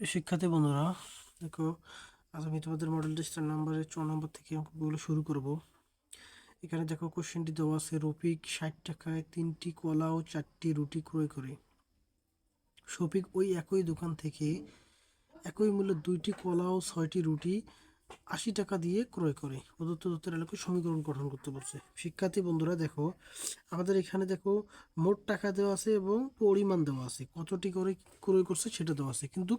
শিক্ষার্থী বন্ধুরা, দেখো, আজ আমি তোমাদের মডেল টেস্টের নাম্বারে ছ নম্বর থেকে অঙ্কগুলো শুরু করব। এখানে দেখো কোশ্চেনটি দেওয়া আছে, রফিক ষাট টাকায় তিনটি কলা ও চারটি রুটি ক্রয় করে। শফিক ওই একই দোকান থেকে একই মূল্যে দুইটি কলা ও ছয়টি রুটি আশি টাকা দিয়ে ক্রয় করে। প্রদত্ত তথ্যের এলাকায় সমীকরণ গঠন করতে বলছে। শিক্ষার্থী বন্ধুরা, দেখো, আমাদের এখানে দেখো, মোট টাকা দেওয়া আছে এবং পরিমাণ দেওয়া আছে। কতটি করে ক্রয় করছে সেটা দেওয়া আছে। কিন্তু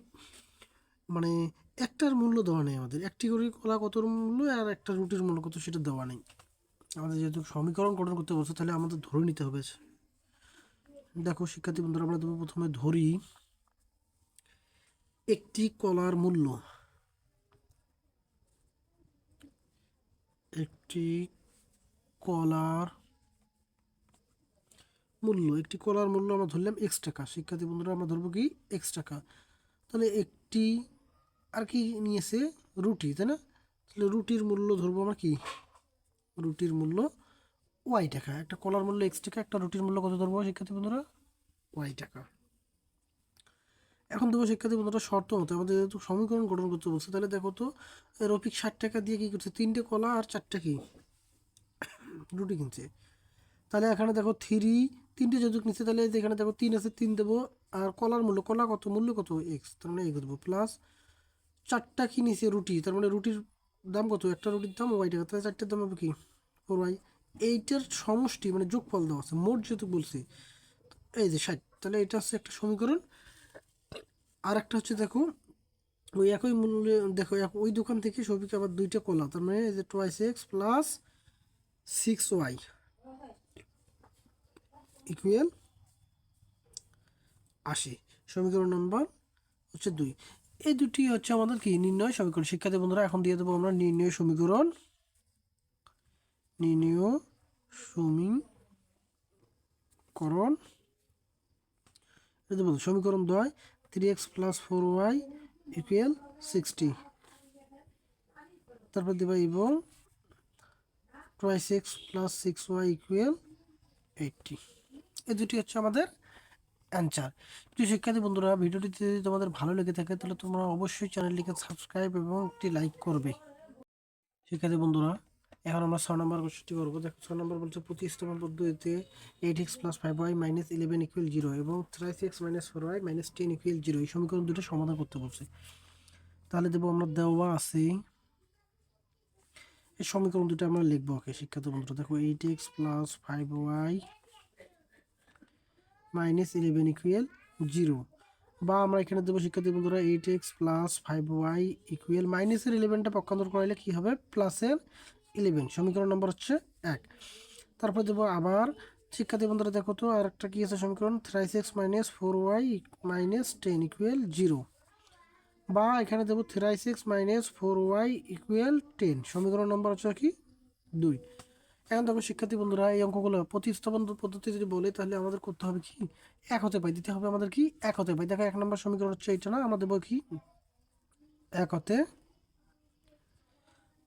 মানে একটার মূল্য দেওয়া নেই আমাদের। একটি করে কলা কত মূল্য আর একটা রুটির মূল্য কত সেটা দেওয়া নেই। আমাদের যেহেতু সমীকরণ গঠন করতে বলছে, তাহলে আমাদের ধরে নিতে হবে। দেখো, শিক্ষার্থী বন্ধুরা, আমরা প্রথমে ধরি, একটি কলার মূল্য। একটি কলার মূল্য, একটি কলার মূল্য আমরা ধরলাম এক্স টাকা। শিক্ষার্থী বন্ধুরা, আমরা ধরবো কি এক্স টাকা। তাহলে একটি আর কি নিয়েছে? রুটি, তাই না? তাহলে রুটির মূল্য ধরবো আমরা কি? রুটির মূল্য ওয়াই টাকা। একটা কলার মূল্য এক্স টাকা, একটা রুটির মূল্য কত ধরবো শিক্ষার্থী বন্ধুরা? ওয়াই টাকা। এখন দেবো শিক্ষার্থী বন্ধুরা শর্ত মতো আমাদের যেহেতু সমীকরণ গঠন করতে বলছে, তাহলে দেখো তো, রফিক ষাট টাকা দিয়ে কী করছে? তিনটে কলা আর চারটে কি? রুটি কিনছে। তাহলে এখানে দেখো থ্রি, তিনটে যৌতুক নিচ্ছে, তাহলে এখানে দেখো তিন আছে, তিন দেবো। আর কলার মূল্য, কলা কত? মূল্য কত? এক্স তার মানে এক্স দেবো। প্লাস চারটা কি নিছে? রুটি, তার মানে রুটির দাম কত? একটা রুটির দাম ওয়াই টাকা। তাহলে চারটের দাম হবে কি? ফোর ওয়াই এইটার সমষ্টি মানে যোগফল দেওয়া আছে। মোট যেহেতু বলছি, এই যে ষাট। তাহলে এটা হচ্ছে একটা সমীকরণ। আর একটা হচ্ছে দেখো, ওই একই মূল্যে, দেখো ওই দোকান থেকে সবিক আবার দুইটা কলা, তার মানে যে twice X plus six Y equal আশি, সমীকরণ নম্বর হচ্ছে দুই। এই দুটি হচ্ছে আমাদের কি? নির্ণয় সমীকরণ। শিক্ষার্থী বন্ধুরা, এখন দিয়ে দেবো আমরা নির্ণয় সমীকরণ। নির্ণয় সমীকরণ। সমীকরণ দয় three X plus four Y equal sixty তারপর দেবা এবং twice X plus six Y equal eighty এই দুটি হচ্ছে আমাদের অ্যান্সার প্রিয় শিক্ষার্থী বন্ধুরা, ভিডিওটি যদি তোমাদের ভালো লেগে থাকে, তাহলে তোমরা অবশ্যই চ্যানেলটিকে সাবস্ক্রাইব এবং একটি লাইক করবে। শিক্ষার্থী বন্ধুরা এখন আমরা ছ নম্বর কোশ্চেনটি করব। দেখো ছ নম্বর বলছে প্রতিস্থাপন পদ্ধতিতে eight X plus five Y minus eleven equal zero এবং thrice X minus four Y minus ten equal zero এই সমীকরণ দুটো সমাধান করতে বলছে। তাহলে দেবো আমরা দেওয়া আছে, এই সমীকরণ দুটো আমরা লিখব ওকে, শিক্ষার্থী বন্ধুরা। দেখো eight X plus five Y minus eleven equal zero বা আমরা এখানে দেবো, শিক্ষার্থী বন্ধুরা eight X plus five Y equal মাইনাসের ইলেভেনটা পক্ষান্তর করাইলে কী হবে? প্লাসের ইলেভেন, সমীকরণ নম্বর হচ্ছে এক। তারপর দেবো আবার শিক্ষার্থী বন্ধুরা দেখো তো আর একটা কী আছে সমীকরণ? Thrice six minus four Y minus ten equal zero বা এখানে দেবো thrice six minus four Y equal ten সমীকরণ নম্বর হচ্ছে কি? দুই। এখন দেখো শিক্ষার্থী বন্ধুরা এই অঙ্কগুলো প্রতিস্থাপন পদ্ধতি যদি বলে, তাহলে আমাদের করতে হবে কি? এক হতে পাই, দিতে হবে আমাদের কি? এক হতে পাই। দেখো এক নম্বর সমীকরণ হচ্ছে এইটা না, আমরা দেবো কি? এক হতে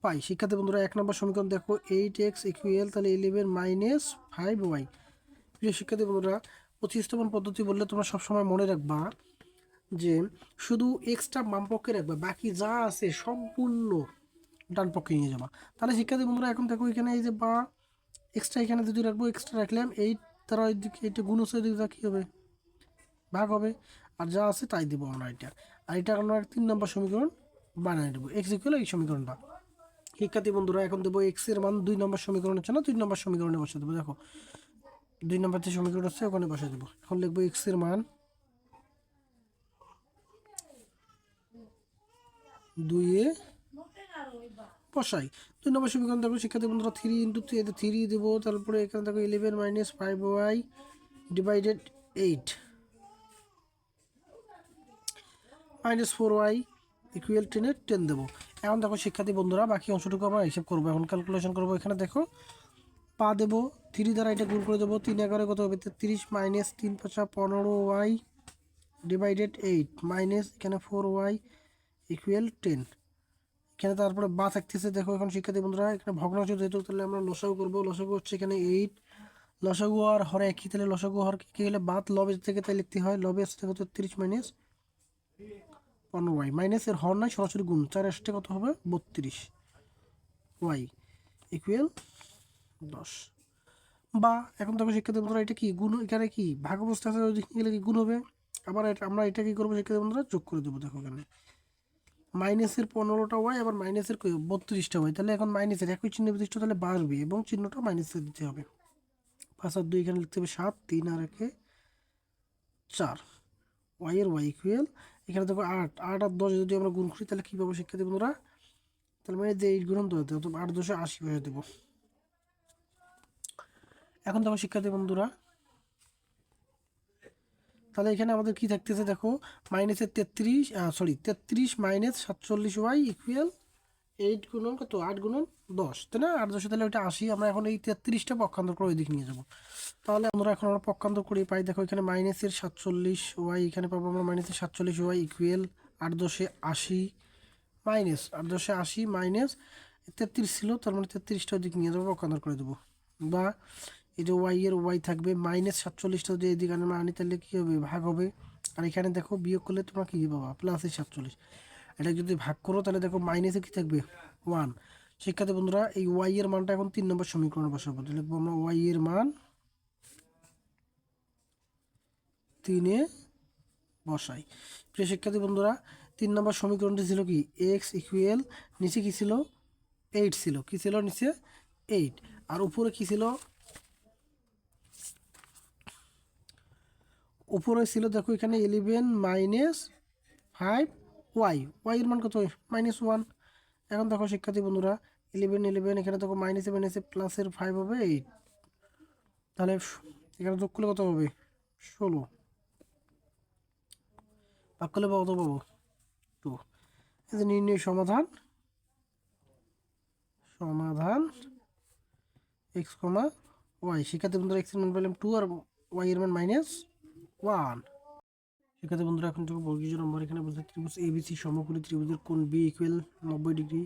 পাই। শিক্ষার্থী বন্ধুরা, এক নম্বর সমীকরণ দেখো এইট এক্স ইকুয়েল তাহলে ইলেভেন মাইনাস ফাইভ ওয়াই প্রিয় শিক্ষার্থী বন্ধুরা, প্রতিস্থাপন পদ্ধতি বললে তোমরা সবসময় মনে রাখবা যে শুধু এক্সট্রা বাম পক্ষে রাখবা, বাকি যা আছে সম্পূর্ণ ডান পক্ষে নিয়ে যাবা। তাহলে শিক্ষার্থী বন্ধুরা, এখন দেখো এখানে এই যে বা এক্সট্রা এখানে যদি রাখব এক্সট্রা রাখলাম এই তারা ওইদিকে এইটা গুণ আছে ওইদিকে কী হবে? ভাগ হবে। আর যা আছে তাই দেবো আমরা এটা। আর এটা আমরা তিন নম্বর সমীকরণ বানিয়ে দেবো এক্স ইকুয়াল এই সমীকরণটা। শিক্ষার্থী বন্ধুরা, এখন দেবো এক্সের মান দুই নম্বর সমীকরণ হচ্ছে না? দুই নম্বর সমীকরণে বসে দেবো দেখো, দুই নম্বর যে সমীকরণ হচ্ছে ওখানে বসে দেবো এখন লিখব এক্সের মান দুইয়ে বসাই। দুই নম্বর সমীকরণ দেখো, শিক্ষার্থী বন্ধুরা থ্রি ইন্টু থ্রি দেবো। তারপরে এখানে দেখো eleven minus five Y divided eight minus four Y equal টেনের টেন দেবো। এখন দেখো শিক্ষার্থী বন্ধুরা, বাকি অংশটুকু আমরা হিসেব করব। এখন ক্যালকুলেশন করব এখানে, দেখো। পা দেবো থ্রি দ্বারা এটা গুণ করে দেবো তিন এগারো কত হবে? তিরিশ মাইনাস তিন পাঁচা পনেরো ওয়াই ডিভাইডেড এইট মাইনাস এখানে ফোর ওয়াই ইকুয়াল টেন এখানে তারপরে বা থাকতেছে, দেখো এখন শিক্ষার্থী বন্ধুরা, এখানে ভগ্নাংশ যেহেতু, তাহলে আমরা লসাগু করব। লসাগু হচ্ছে এখানে এইট লসাগু আর হরে একই, তাহলে লসাগু হর কি হলে? বাদ লবে থেকে তাই লিখতে হয় লবে আসছে দেখো তিরিশ মাইনাস পনেরো ওয়াই। মাইনাসের হর নাই, সরাসরি গুণ। চার আসতে কত হবে? বত্রিশ। ওয়াই ইকুয়াল দশ। বা, এখন দেখো শিক্ষার্থী বন্ধুরা, এটা কি? গুণ এখানে কি? ভাগ অবস্থা আছে, ওই গেলে কি গুণ হবে? আবার আমরা এটা কি করব শিক্ষার্থী বন্ধুরা? যোগ করে দেবো, দেখো এখানে। মাইনাসের পনেরোটা ওয়াই, আবার মাইনাসের বত্রিশটা ওয়াই। তাহলে এখন মাইনাসের একই চিহ্ন বিশিষ্ট তাহলে বাড়বে এবং চিহ্নটা মাইনাসে দিতে হবে। পাঁচ আর দুই এখানে লিখতে হবে সাত, তিন আর একে চার। ওয়াই এর ওয়াই ইকুয়াল এখানে দেখো আট আট আর দশ যদি আমরা গুণ করি, তাহলে কী পাবো শিক্ষার্থী ওরা তাহলে মানে যে এইট গুণ হতে অথবা আট দশে আশি বসে দেবো। এখন দেখো শিক্ষার্থী বন্ধুরা, তাহলে এখানে আমাদের কি থাকতেছে দেখো মাইনাসের তেত্রিশ সরি তেত্রিশ মাইনাস সাতচল্লিশ ওয়াই ইকুয়াল এইট গুণন কত? আট গুণন দশ। তাই না? আট, দশে, তাহলে ওইটা আশি। আমরা এখন এই তেত্রিশটা পক্ষান্তর করে ওই দিক নিয়ে যাব। তাহলে আমরা এখন আমরা পক্ষান্তর করে পাই। দেখো, এখানে মাইনাসের সাতচল্লিশ ওয়াই এখানে পাবো আমরা মাইনাসের সাতচল্লিশ ওয়াই ইকুয়েল আট, দশে আশি মাইনাস আট, দশে আশি মাইনাস তেত্রিশ ছিল, তার মানে তেত্রিশটা দিক নিয়ে যাব, পক্ষান্তর করে দেবো। বা এই যে ওয়াই এর ওয়াই থাকবে মাইনাস সাতচল্লিশটা যদি এদিকে আমরা আনি, তাহলে কী হবে? ভাগ হবে। আর এখানে দেখো, বিয়োগ করলে তোমরা কী পাবা? প্লাসের সাতচল্লিশ। এটা যদি ভাগ করো, তাহলে দেখো মাইনাসে কী থাকবে? ওয়ান শিক্ষার্থী বন্ধুরা, এই ওয়াই এর মানটা এখন তিন নম্বর সমীকরণে বসাবো। লিখব আমরা ওয়াই এর মান তিনে বসাই। প্রিয় শিক্ষার্থী বন্ধুরা, তিন নম্বর সমীকরণটি ছিল কি? এক্স ইকুয়েল নিচে কী ছিল? এইট ছিল। কি ছিল নিচে? এইট আর উপরে কি ছিল? উপরে ছিল, দেখো এখানে ইলেভেন মাইনাস ফাইভ ওয়াই ওয়াইয়ের মান কত? মাইনাস ওয়ান এখন দেখো, শিক্ষার্থী বন্ধুরা ইলেভেন ইলেভেন এখানে দেখো মাইনাস মাইনাসে মাইনাসে প্লাসের ফাইভ হবে এইট তাহলে এখানে যোগ করলে কত হবে? ষোলো। ভাগ করলে কত পাবো? টু এই যে নির্ণয় সমাধান। সমাধান। এক্স কমা ওয়াই শিক্ষার্থী বন্ধুরা এক্সের মান পেলাম টু আর ওয়াই এর মান মাইনাস ওয়ান শিক্ষার্থী বন্ধুরা, এখন থেকে বর্গীয় নম্বর এখানে বলতে ত্রিভুজ এবিসি সমকোণী ত্রিভুজের কোণ বি ইকুয়াল নব্বই ডিগ্রি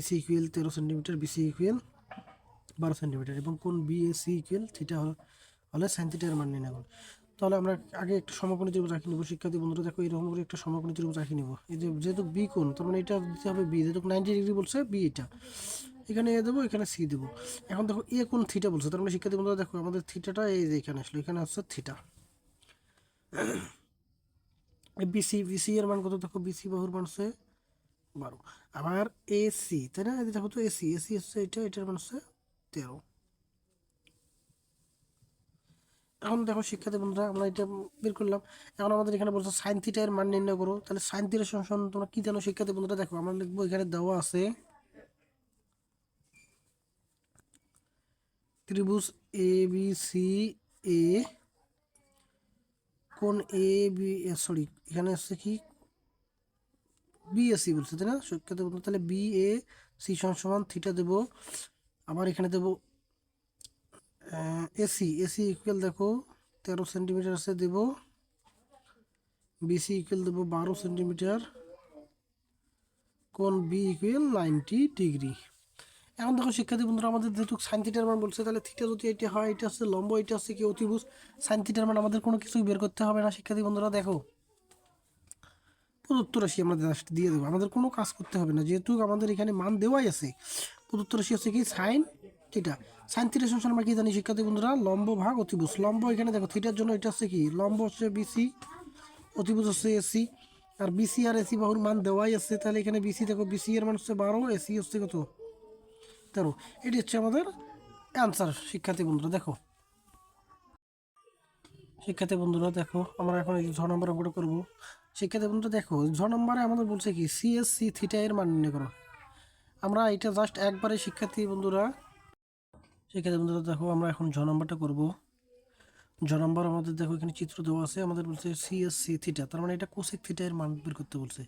এসি ইকুয়াল তেরো সেন্টিমিটার বিসি ইকুয়াল বারো সেন্টিমিটার এবং কোণ বি এসি ইকুয়াল থিটা হলে সাইন থিটার মান নির্ণয় করুন তাহলে আমরা আগে একটা সমকোণী ত্রিভুজ আঁকি নেব। শিক্ষার্থী বন্ধুরা, দেখো এরকম করে একটা সমকোণী ত্রিভুজ আঁকি নেব। এই যে যেহেতু বি কোণ, তার মানে এটা দিতে হবে বি যেহেতু নাইনটি ডিগ্রি বলছে বি এটা। এখানে এ দেবো, এখানে সি দেবো। এখন দেখো এ কোন থিটা বলছে, তার মানে শিক্ষার্থী বন্ধুরা, দেখো আমাদের থিটাটা এই যে এখানে আসলো, এখানে আসছে থিটা বিসি বিসি এর মান কত দেখো? বিসি বাহুর মান হচ্ছে বারো। আবার এসি তাই না? দেখো তো এসি এসি হচ্ছে এটা, এটার মান হচ্ছে তেরো। এখন দেখো শিক্ষার্থী বন্ধুরা, আমরা এটা বের করলাম। এখন আমাদের এখানে বলছে সাইন থিটা এর মান নির্ণয় করো। তাহলে সাইন থিটার সমান তোমরা কি জানো শিক্ষার্থী বন্ধুরা? দেখো, আমরা লিখব, এখানে দেওয়া আছে ত্রিভুজ এ বি সি এ কোন এ বি সরি এখানে আসছে কি? বিএসসি বলছে, তাই না? শিক্ষার্থী বন্ধু তাহলে বি এ সি সমান সমান থিটা দেবো, আবার এখানে দেবো এসি এসি ইকুয়াল দেখো, তেরো সেন্টিমিটার আছে, দেবো বিসি ইকুয়াল দেবো, বারো সেন্টিমিটার কোন বি ইকুয়াল নাইনটি ডিগ্রি এখন দেখো শিক্ষার্থী বন্ধুরা, আমাদের যেহেতু সাইন থিটার মান বলছে, তাহলে থিটা যদি এটা হয়, এটা হচ্ছে লম্ব, এটা হচ্ছে কি অতিভুজ। সাইন থিটার মান আমাদের কোনো কিছুই বের করতে হবে না, শিক্ষার্থী বন্ধুরা, দেখো। প্রদত্ত রাশি আমরা দিয়ে দেবো, আমাদের কোনো কাজ করতে হবে না, যেহেতু আমাদের এখানে মান দেওয়াই আছে। প্রদত্ত রাশি হচ্ছে কি সাইন থিটা সাইন থিটার সমান আমরা কি জানি শিক্ষার্থী বন্ধুরা? লম্ব ভাগ অতিভুজ। লম্ব এখানে দেখো থিটার জন্য এটা হচ্ছে কি? লম্ব হচ্ছে বিসি অতিভুজ হচ্ছে এসি আর বিসি আর এসি বাহুর মান দেওয়াই আছে, তাহলে এখানে বিসি দেখো বিসি এর মান হচ্ছে বারো এসি হচ্ছে কত? তেরো। এটি হচ্ছে আমাদের অ্যান্সার শিক্ষার্থী বন্ধুরা, দেখো। শিক্ষার্থী বন্ধুরা, দেখো, আমরা এখন এই ছ নম্বর অঙ্কটা করব। শিক্ষার্থী বন্ধুরা, দেখো ছ নম্বরে আমাদের বলছে কি সিএসসি থিটা এর মান নির্ণয় করো। আমরা এটা জাস্ট একবারে শিক্ষার্থী বন্ধুরা শিক্ষার্থী বন্ধুরা, দেখো, আমরা এখন ছ নম্বরটা করব। জ নম্বর আমাদের, দেখো, এখানে চিত্র দেওয়া আছে, আমাদের বলছে সিএসসি থিটা তার মানে এটা কোসেক থিটা এর মান বের করতে বলছে।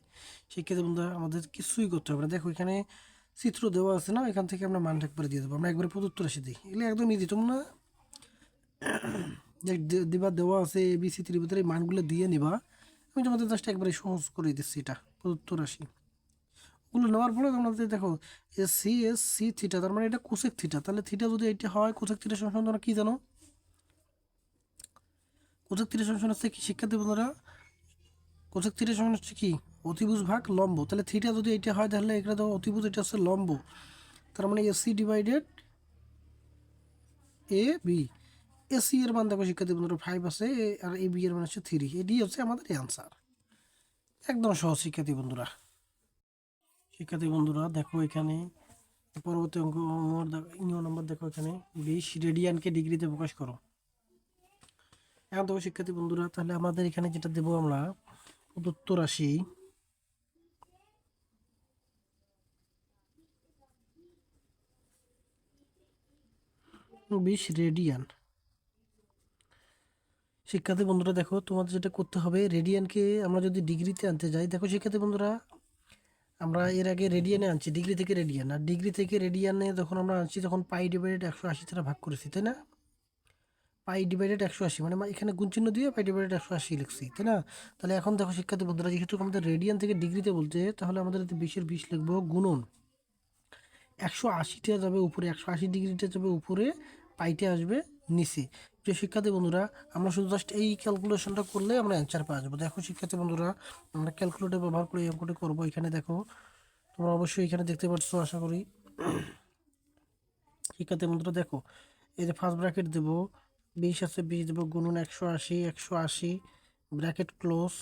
শিক্ষার্থী বন্ধুরা, আমাদের কিছুই করতে হবে না। দেখো, এখানে চিত্র দেওয়া আছে না, এখান থেকে আমরা মানটা করে দিয়ে দেবো। আমরা একবারে প্রদত্ত রাশি দিই এগুলো একদম ইজি তোমরা দিবা, দেওয়া আছে এ বি সি ত্রিভুজের এই মানগুলো দিয়ে নিবা। আমি তোমাদের জাস্ট একবারে সহজ করে দিচ্ছি এটা, প্রদত্ত রাশি। ওগুলো নেওয়ার পরে তোমাদের দেখো S C S C theta তার মানে এটা কোসেক থিটা তাহলে থিটা যদি এটা হয় কোসেক থিটা সমান তোমরা কী জানো? কোসেক থিটা সমান হচ্ছে কি শিক্ষার্থী বন্ধুরা? কোসেক থিটা সমান হচ্ছে কি? অতিভুজ ভাগ লম্ব। তাহলে থিটা যদি এটা হয়, তাহলে এটা দেখো অতিভুজ, এটা হচ্ছে লম্ব। তার মানে AC divided A B AC এর মান দেখো শিক্ষার্থী বন্ধুরা ফাইভ আছে আর এ বি এর মান হচ্ছে থ্রি এটি হচ্ছে আমাদের অ্যান্সার একদম সহজ শিক্ষার্থী বন্ধুরা। শিক্ষার্থী বন্ধুরা, দেখো এখানে পরবর্তী অঙ্ক ইনিও নম্বর দেখো এখানে। বিশ রেডিয়ানকে ডিগ্রিতে প্রকাশ করো। এখন দেখো শিক্ষার্থী বন্ধুরা, তাহলে আমাদের এখানে যেটা দেবো আমরা প্রদত্ত রাশি। বিশ রেডিয়ান। শিক্ষার্থী বন্ধুরা, দেখো, তোমাদের যেটা করতে হবে, রেডিয়ানকে আমরা যদি ডিগ্রিতে আনতে যাই, দেখো শিক্ষার্থী বন্ধুরা, আমরা এর আগে রেডিয়ানে আনছি, ডিগ্রি থেকে রেডিয়ান। আর ডিগ্রি থেকে রেডিয়ানে যখন আমরা আনছি, তখন পাই ডিভাইডেড একশো আশি দ্বারা ভাগ করেছি, তাই না? পাই ডিভাইডেড একশো আশি মানে এখানে গুণ চিহ্ন দিয়ে পাই ডিভাইডেড একশো আশি লিখছি, তাই না? তাহলে এখন দেখো শিক্ষার্থী বন্ধুরা, যেহেতু আমাদের রেডিয়ান থেকে ডিগ্রিতে বলতে তাহলে আমাদের বিশের বিশ লিখব গুণন। একশো আশিটা যাবে উপরে, একশো আশি ডিগ্রিটা যাবে উপরে পাইতে আসবে নিচে। প্রিয় শিক্ষার্থী বন্ধুরা, আমরা শুধু জাস্ট এই ক্যালকুলেশনটা করলে আমরা অ্যান্সার পাওয়া যাব। দেখো শিক্ষার্থী বন্ধুরা, আমরা ক্যালকুলেটর ব্যবহার করে অঙ্কটি করব। এখানে দেখো, তোমরা অবশ্যই এখানে দেখতে পাচ্ছ, আশা করি। শিক্ষার্থী বন্ধুরা, দেখো, এই যে ফার্স্ট ব্র্যাকেট দেবো, বিশ আছে, বিশ দেবো, গুণন একশো আশি একশো আশি ব্র্যাকেট ক্লোজ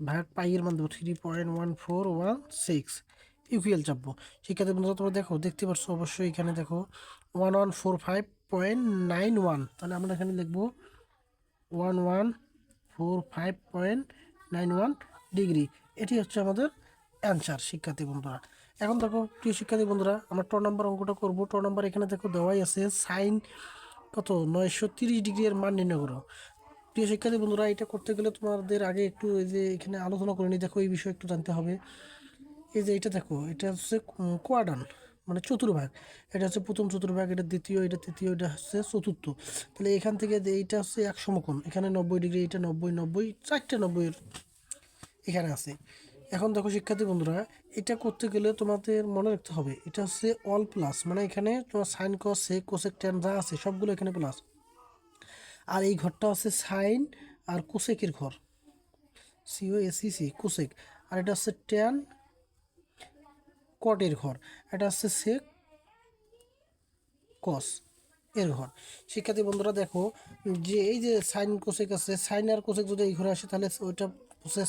ভাগ পাইয়ের মান দেবো three point one four one six UPL চাপবো। শিক্ষার্থী বন্ধুরা, তোমরা দেখো, দেখতে পাচ্ছ, অবশ্যই এখানে দেখো one one four five point nine one তাহলে আমরা এখানে লিখব one one four five point nine one degree এটি হচ্ছে আমাদের অ্যান্সার শিক্ষার্থী বন্ধুরা। এখন দেখো, প্রিয় শিক্ষার্থী বন্ধুরা, আমরা ট নম্বর অঙ্কটা করব। ট নম্বর এখানে দেখো দেওয়াই আছে সাইন কত? নয়শো তিরিশ ডিগ্রির মান নির্ণয় করো। প্রিয় শিক্ষার্থী বন্ধুরা, এটা করতে গেলে তোমাদের আগে একটু এই যে এখানে আলোচনা করে নিই। দেখো, এই বিষয়ে একটু জানতে হবে। এই যে এটা দেখো, এটা হচ্ছে কোয়াডান মানে চতুর্ভাগ। এটা হচ্ছে প্রথম চতুর্ভাগ, এটা দ্বিতীয়, এটা তৃতীয়, এটা হচ্ছে চতুর্থ। তাহলে এখান থেকে এইটা হচ্ছে এক সমকোণ। এখানে নব্বই ডিগ্রি এটা নব্বই নব্বই, চারটে নব্বইয়ের এখানে আছে। এখন দেখো শিক্ষার্থী বন্ধুরা, এটা করতে গেলে তোমাদের মনে রাখতে হবে, এটা হচ্ছে অল প্লাস মানে এখানে তোমার sine cos sec cosec tan যা আছে সবগুলো এখানে প্লাস আর এই ঘরটা হচ্ছে সাইন আর কোসেকের ঘর। সিও এসি সি কোসেক আর এটা হচ্ছে ট্যান কটের ঘর। এটা হচ্ছে সেক কস এর ঘর। শিক্ষার্থী বন্ধুরা, দেখো, যে এই যে সাইন কোসেক আছে, সাইন আর যদি এই ঘরে আসে, তাহলে ওইটা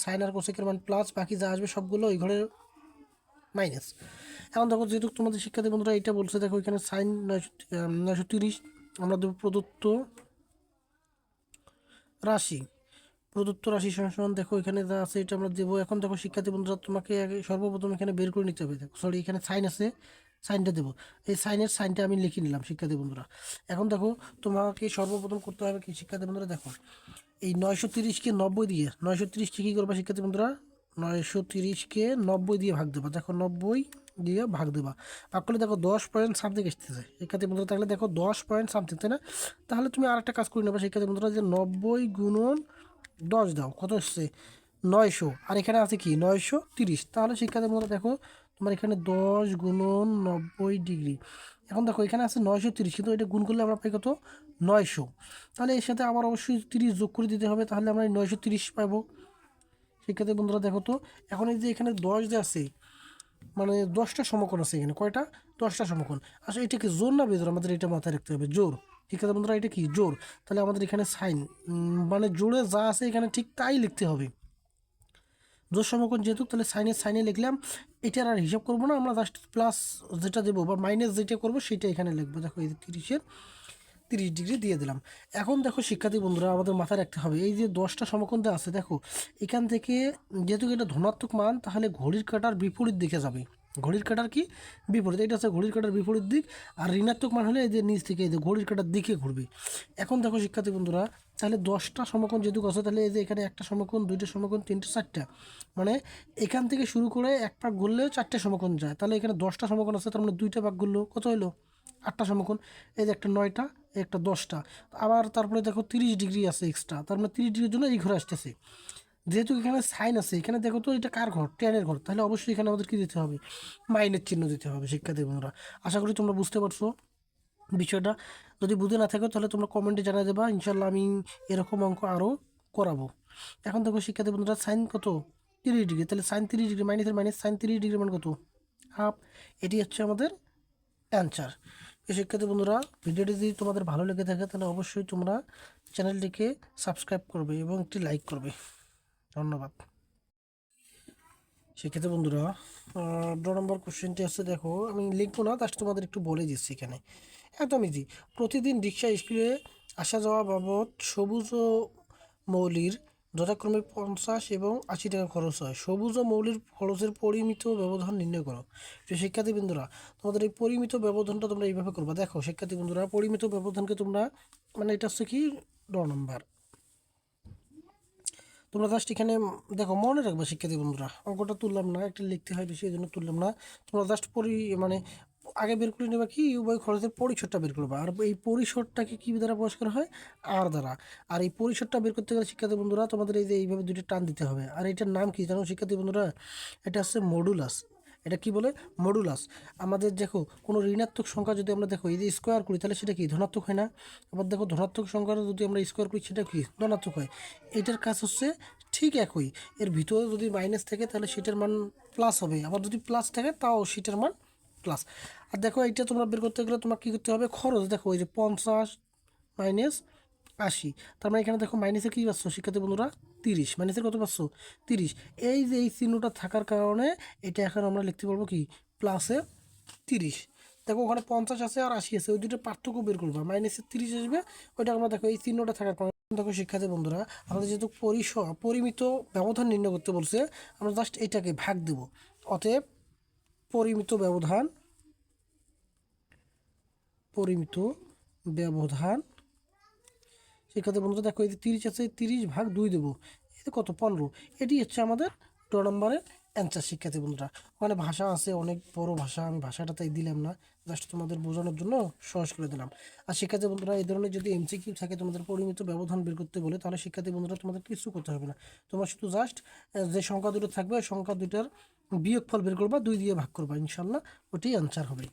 সাইন আর কোসেকের মান প্লাস বাকি যা আসবে সবগুলো ওই ঘরের মাইনাস এখন দেখো, যেহেতু তোমাদের শিক্ষার্থী বন্ধুরা এটা বলছে, দেখো, এখানে সাইন নয়শো নয়শো তিরিশ, আমরা প্রদত্ত রাশি। প্রদত্ত রাশি সমান দেখো, এখানে যা আছে এটা আমরা দেবো। এখন দেখো, শিক্ষার্থী বন্ধুরা, তোমাকে সর্বপ্রথম এখানে বের করে নিতে হবে। দেখো সরি এখানে সাইন আছে, সাইনটা দেবো। এই সাইনের সাইনটা আমি লিখে নিলাম, শিক্ষার্থী বন্ধুরা। এখন দেখো, তোমাকে সর্বপ্রথম করতে হবে কি? শিক্ষার্থী বন্ধুরা, দেখো, এই নয়শো তিরিশকে নব্বই দিয়ে, নয়শো তিরিশকে কী করবা শিক্ষার্থী বন্ধুরা? নয়শো তিরিশকে নব্বই দিয়ে ভাগ দেবা। দেখো, নব্বই দিয়ে ভাগ দেবা। ভাগ করলে দেখো, দশ পয়েন্ট সামথিং এসতেছে শিক্ষার্থী বন্ধুরা, তাহলে দেখো, দশ পয়েন্ট সামথিং তাই না? তাহলে তুমি আর একটা কাজ করে নেবা শিক্ষার্থী বন্ধুরা, যে নব্বই গুণন দশ দাও, কত এসছে নয়শো। আর এখানে আছে কি? নয়শো তিরিশ। তাহলে শিক্ষার্থী বন্ধুরা দেখো, তোমার এখানে দশ গুণন নব্বই ডিগ্রি। এখন দেখো, এখানে আছে নয়শো তিরিশ, কিন্তু এটা গুণ করলে আমরা পাই কত? নয়শো। তাহলে এর সাথে আবার অবশ্যই তিরিশ যোগ করে দিতে হবে, তাহলে আমরা নয়শো তিরিশ পাবো। শিক্ষার্থী বন্ধুরা দেখো তো, এখন এই যে এখানে দশ যে আছে মানে দশটা সমকোণ আছে এখানে, কয়টা? দশটা সমকোণ। আসলে এটা কি জোর না বেজোর? আমাদের এটা মাথায় রাখতে হবে, জোর। ঠিক বন্ধুরা, এটা কি? জোর। তাহলে আমাদের এখানে সাইন। মানে জোরে যা আছে এখানে ঠিক তাই লিখতে হবে। জোর সমকোণ যেহেতু, তাহলে সাইনের সাইনে লিখলাম। এটার আর হিসাব করব না, আমরা জাস্ট প্লাস যেটা দেবো বা মাইনাস যেটা করব সেটা এখানে লিখব। দেখো, এই তিরিশের, তিরিশ ডিগ্রি দিয়ে দিলাম। এখন দেখো, শিক্ষার্থী বন্ধুরা, আমাদের মাথায় রাখতে হবে। এই যে দশটা সমকোণ আছে, দেখো, এখান থেকে যেহেতু এটা ধনাত্মক মান, তাহলে ঘড়ির কাটার বিপরীত দিকে যাবে। ঘড়ির কাটার কি? বিপরীত। এটা হচ্ছে ঘড়ির কাটার বিপরীত দিক আর ঋণাত্মক মান হলে এই যে নিচ থেকে এই যে ঘড়ির কাটার দিকে ঘুরবে। এখন দেখো শিক্ষার্থী বন্ধুরা, তাহলে দশটা সমকোণ যেহেতু আছে তাহলে এই যে এখানে একটা সমকোণ, দুইটা সমকোণ, তিনটে, চারটা। মানে এখান থেকে শুরু করে এক পাক ঘুরলেও চারটে সমকোণ যায়। তাহলে এখানে দশটা সমকোণ আছে, তার মানে দুইটা পাক ঘুরলো, কত হলো আটটা সমকোণ। এই যে একটা নয়টা, একটা দশটা। আবার তারপরে দেখো তিরিশ ডিগ্রি আছে এক্সট্রা তার মানে তিরিশ ডিগ্রির জন্য এই ঘরে আসতেছে। যেহেতু এখানে সাইন আছে, এখানে দেখো তো এটা কার ঘর? টেনের ঘর। তাহলে অবশ্যই এখানে আমাদের কী দিতে হবে? মাইনের চিহ্ন দিতে হবে শিক্ষার্থী বন্ধুরা আশা করি তোমরা বুঝতে পারছ বিষয়টা। যদি বুঝে না থাকো, তাহলে তোমরা কমেন্টে জানা দেবা। ইনশাল্লাহ আমি এরকম অঙ্ক আরও করাবো। এখন দেখো শিক্ষার্থী বন্ধুরা সাইন কত? তিরিশ ডিগ্রি। তাহলে সাইন তিরিশ ডিগ্রি মাইনাসের মাইনাস সাইন তিরিশ ডিগ্রি মানে কত? হাফ এটি হচ্ছে আমাদের অ্যান্সার এই শিক্ষার্থী বন্ধুরা ভিডিওটি যদি তোমাদের ভালো লেগে থাকে, তাহলে অবশ্যই তোমরা চ্যানেলটিকে সাবস্ক্রাইব করবে এবং একটি লাইক করবে। ধন্যবাদ। সেক্ষেত্রে বন্ধুরা ড নম্বর কোশ্চেনটি আছে দেখো, আমি লিখব না তার তোমাদের একটু বলে দিচ্ছি এখানে। একদম ইজি প্রতিদিন রিক্সা স্কুলে আসা যাওয়া বাবদ সবুজ ও মৌলির যথাক্রমে পঞ্চাশ এবং আশি টাকা খরচ হয়। সবুজ ও মৌলির খরচের পরিমিত ব্যবধান নির্ণয় করো। তো শিক্ষার্থী বন্ধুরা, তোমাদের এই পরিমিত ব্যবধানটা তোমরা এইভাবে করবা। দেখো, শিক্ষার্থী বন্ধুরা, পরিমিত ব্যবধানকে তোমরা মানে এটা হচ্ছে কি ড নম্বর। তোমরা জাস্ট এখানে, দেখো, মনে রাখবে শিক্ষার্থী বন্ধুরা, অঙ্কটা তুললাম না, একটা লিখতে হয় বেশি এই জন্য তুললাম না। তোমরা জাস্ট পরি মানে আগে বের করে নেবা কি, উভয় খরচের পরিসরটা বের করবা। আর এই পরিসরটাকে কী দ্বারা প্রকাশ করা হয়? আর দ্বারা। আর এই পরিসরটা বের করতে গেলে শিক্ষার্থী বন্ধুরা, তোমাদের এই যে এইভাবে দুটো টান দিতে হবে। আর এটার নাম কি জানো শিক্ষার্থী বন্ধুরা? এটা হচ্ছে মডুলাস এটা কি বলে? মডুলাস আমাদের দেখো, কোনো ঋণাত্মক সংখ্যা যদি আমরা দেখো, এই যে স্কোয়ার করি, তাহলে সেটা কি? ধনাত্মক হয় না? আবার দেখো, ধনাত্মক সংখ্যা যদি আমরা স্কোয়ার করি, সেটা কি? ধনাত্মক হয়। এটার কাজ হচ্ছে ঠিক একই। এর ভিতরে যদি মাইনাস থাকে, তাহলে সেটার মান প্লাস হবে। আবার যদি প্লাস থাকে, তাও সেটার মান প্লাস আর দেখো, এইটা তোমরা বের করতে গেলে তোমার কী করতে হবে? খরচ। দেখো ওই যে পঞ্চাশ মাইনাস আশি। তার মানে এখানে দেখো মাইনাসে কী পাচ্ছ শিক্ষার্থী বন্ধুরা? তিরিশ মাইনাসের কত পাচ্ছ? তিরিশ। এই যে এই চিহ্নটা থাকার কারণে এটা এখন আমরা লিখতে পারব কি? প্লাসে তিরিশ। দেখো ওখানে পঞ্চাশ আছে আর আশি আছে, ওই দুটো পার্থক্য বের করবা। মাইনাসে তিরিশ আসবে, ওইটা আমরা দেখো এই চিহ্নটা থাকার কারণে দেখো শিক্ষার্থী বন্ধুরা, আমাদের যেহেতু পরিস পরিমিত ব্যবধান নির্ণয় করতে বলছে, আমরা জাস্ট এটাকে ভাগ দেব। অতএব পরিমিত ব্যবধান পরিমিত ব্যবধান শিক্ষার্থী বন্ধুরা, দেখো এই যে তিরিশ আছে, তিরিশ ভাগ দুই দেবো। এতে কত? পনেরো। এটি হচ্ছে আমাদের ড নম্বরের অ্যান্সার শিক্ষার্থী বন্ধুরা। ওখানে ভাষা আছে, অনেক বড় ভাষা, আমি ভাষাটা তাই দিলাম না। জাস্ট তোমাদের বোঝানোর জন্য সহজ করে দিলাম। আর শিক্ষার্থী বন্ধুরা, এই ধরনের যদি এমসিকিউ থাকে, তোমাদের পরিমিত ব্যবধান বের করতে বলে, তাহলে শিক্ষার্থী বন্ধুরা, তোমাদের কিছু করতে হবে না। তোমার শুধু জাস্ট যে সংখ্যা দুটো থাকবে সংখ্যা দুটার বিয়োগফল বের করবা, দুই দিয়ে ভাগ করবা। ইনশাল্লাহ ওটাই অ্যান্সার হবে।